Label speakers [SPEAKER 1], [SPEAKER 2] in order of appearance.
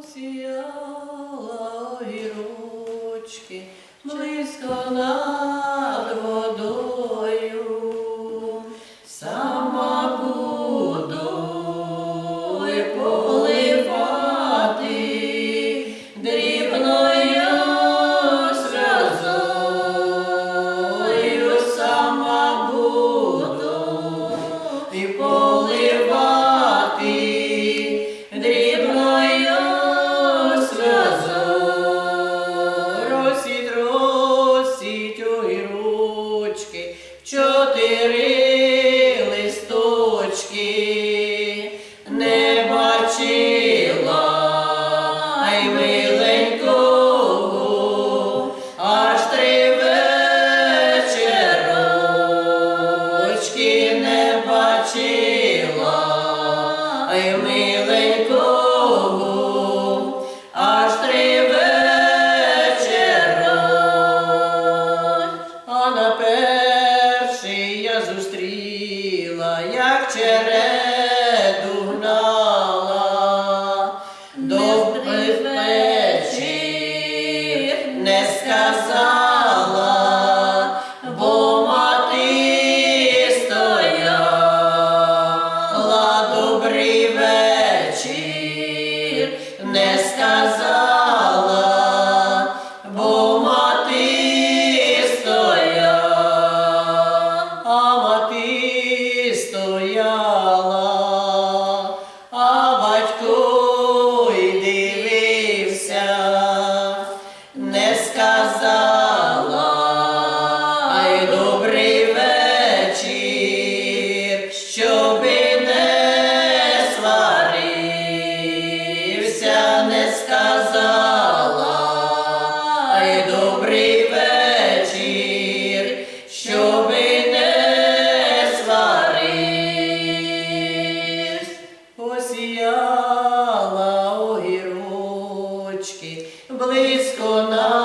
[SPEAKER 1] Посіяла огірочки близько над водою, чотири листочки, не бачила, ай миленького, аж три сказала, ай добрий вечір, щоби не сварився, не сказала, ай добрий вечір, щоби не сварився. Посіяла огірочки близько на